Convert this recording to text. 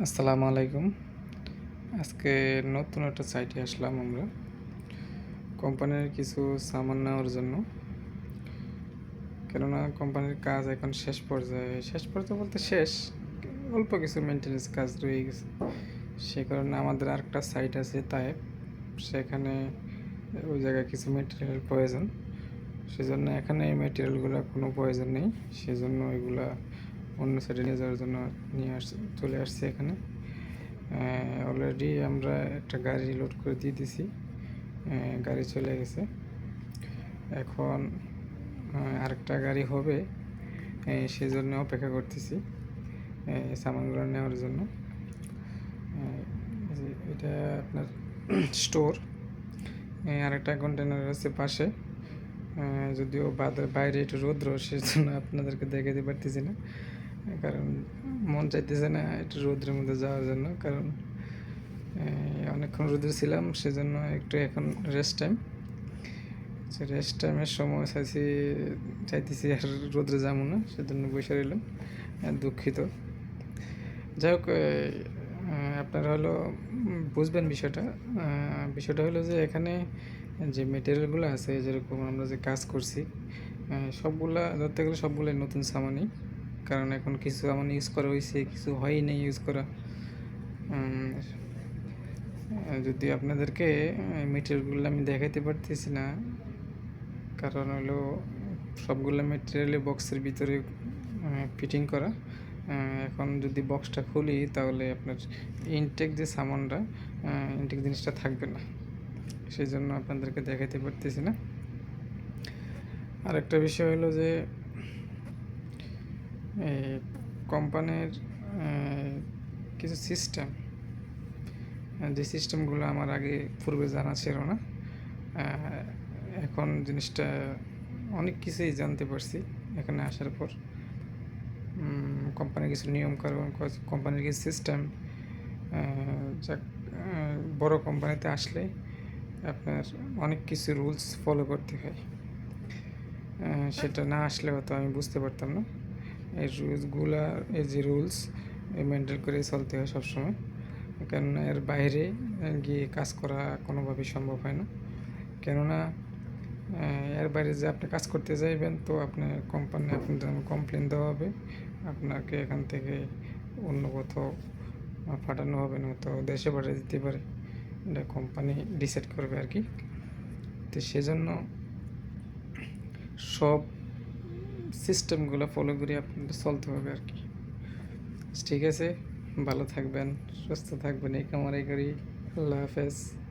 আসসালামু আলাইকুম। আজকে নতুন একটা সাইটে আসলাম আমরা। কোম্পানির কিছু সামান নেওয়ার জন্য। কেননা কোম্পানির কাজ এখন শেষ পর্যায়ে। শেষ পর্যায়ে বলতে শেষ। অল্প কিছু মেনটেন্যান্স কাজ রয়ে গেছে। সে কারণে আমাদের আরেকটা সাইট আছে তাই সেখানে ওই জায়গায় কিছু মেটেরিয়াল প্রয়োজন। সেজন্য এখানে এই মেটেরিয়ালগুলো কোনো প্রয়োজন নেই। সেজন্য এগুলা অন্য সাইডে নিয়ে যাওয়ার জন্য নিয়ে আস, চলে আসছি এখানে। অলরেডি আমরা একটা গাড়ি লোড করে দিয়ে দিছি। গাড়ি চলে গেছে। এখন আরেকটা গাড়ি হবে। সেই জন্য অপেক্ষা করতেছি সামানগুলো নেওয়ার জন্য। এটা আপনার স্টোর আরেকটা কন্টেনার আছে পাশে। যদিও বাইরে একটু রৌদ্র, সেজন্য আপনাদেরকে দেখাতে পারতেছি না। কারণ মন চাইতেছে না একটু রৌদ্রের মধ্যে যাওয়ার জন্য, কারণ অনেকক্ষণ রোদে ছিলাম, সেজন্য একটু এখন রেস্ট টাইম রেস্ট টাইমের সময় চাইছি, চাইতেছি আর রোদ্রে যাব না, সেজন্য বসে রইলাম দুঃখিত। যাই হোক আপনারা হলো, বুঝবেন বিষয়টা বিষয়টা হলো যে এখানে যে মেটেরিয়ালগুলো আছে, যেরকম আমরা যে কাজ করছি সবগুলা, ধরতে গেলে সবগুলোই নতুন সামানই। কারণ এখন কিছু সামান ইউজ করা হয়েছে কিছু হয়ই নেই ইউজ করা। যদি আপনাদেরকে মেটেরিয়ালগুলো আমি দেখাইতে পারতেছি না, কারণ হলো সবগুলো মেটেরিয়ালে বক্সের ভিতরে ফিটিং করা। এখন যদি বক্সটা খুলি, তাহলে আপনার ইনটেক যে সামানটা ইনটেক জিনিসটা থাকবে না। সেই জন্য আপনাদেরকে দেখাইতে পারতেছি না। আর একটা বিষয় হলো যে কোম্পানির কিছু সিস্টেম যে সিস্টেমগুলো আমার আগে পূর্বে জানা ছিল না এখন জিনিসটা অনেক কিছুই জানতে পারছি এখানে আসার পর। কোম্পানির কিছু নিয়ম কারণ কোম্পানির কিছু সিস্টেম যা বড় কোম্পানিতে আসলে আপনার অনেক কিছু রুলস ফলো করতে হয়। সেটা না আসলে হয়তো আমি বুঝতে পারতাম না। এই রুলসগুলা এই যে রুলস মেনটেন করে চলতে হয় সবসময়। কেননা এর বাইরে গিয়ে কাজ করা কোনোভাবেই সম্ভব হয় না। কেননা এর বাইরে যে আপনি কাজ করতে চাইবেন তো আপনার কোম্পানি আপনার কমপ্লেন দেওয়া হবে, আপনাকে এখান থেকে অন্য কোথাও পাঠানো হবে না, তো দেশে পাঠিয়ে দিতে পারে। এটা কোম্পানি ডিসাইড করবে আর কি। তো সেজন্য সব সিস্টেমগুলো ফলো করে, আপনাদের চলতে হবে আর কি। ঠিক আছে, ভালো থাকবেন, সুস্থ থাকবেন, এই কামারাই করি। আল্লাহ হাফেজ।